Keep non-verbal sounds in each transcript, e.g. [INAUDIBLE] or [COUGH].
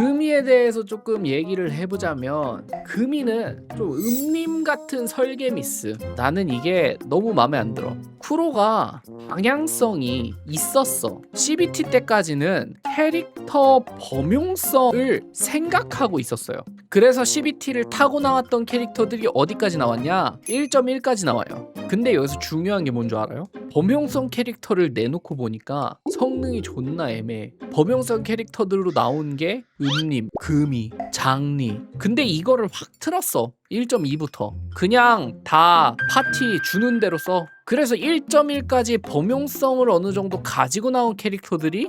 금이에 대해서 조금 얘기를 해보자면 금이는 좀 음림 같은 설계 미스. 나는 이게 너무 마음에 안 들어. 쿠로가 방향성이 있었어. CBT 때까지는 캐릭터 범용성을 생각하고 있었어요. 그래서 CBT를 타고 나왔던 캐릭터들이 어디까지 나왔냐? 1.1까지 나와요. 근데 여기서 중요한 게 뭔 줄 알아요? 범용성 캐릭터를 내놓고 보니까 성능이 존나 애매해. 범용성 캐릭터들로 나온 게 은림, 금이, 장리. 근데 이거를 확 틀었어 1.2부터. 그냥 다 파티 주는 대로 써. 그래서 1.1까지 범용성을 어느 정도 가지고 나온 캐릭터들이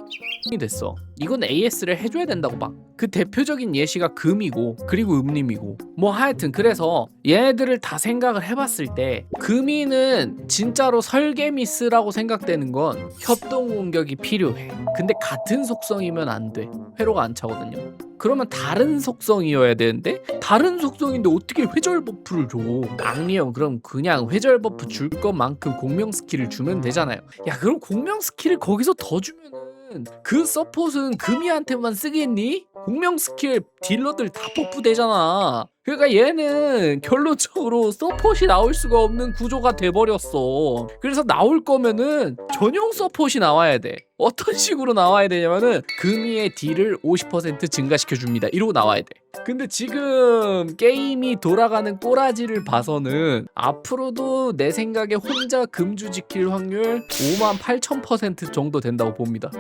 이 됐어. 이건 AS를 해줘야 된다고 봐. 그 대표적인 예시가 금이고 그리고 음림이고. 뭐 하여튼 그래서 얘네들을 다 생각을 해봤을 때 금이는 진짜로 설계 미 스라고 생각되는 건 협동 공격이 필요해. 근데 같은 속성이면 안 돼. 회로가 안 차거든요. 그러면 다른 속성이어야 되는데 다른 속성인데 어떻게 회절 버프를 줘? 악리형 그럼 그냥 회절 버프 줄 것만큼 공명 스킬을 주면 되잖아요. 야 그럼 공명 스킬을 거기서 더 주면은 그 서폿은 금이한테만 쓰겠니? 공명 스킬 딜러들 다 버프 되잖아. 그러니까 얘는 결론적으로 서폿이 나올 수가 없는 구조가 돼버렸어. 그래서 나올 거면은 전용 서폿이 나와야 돼. 어떤 [LAUGHS] 식으로 나와야 되냐면은 금이의 딜을 50% 증가시켜 줍니다. 이러고 나와야 돼. 근데 지금 게임이 돌아가는 꼬라지를 봐서는 앞으로도 내 생각에 혼자 금주 지킬 확률 5만 8천 퍼센트 정도 된다고 봅니다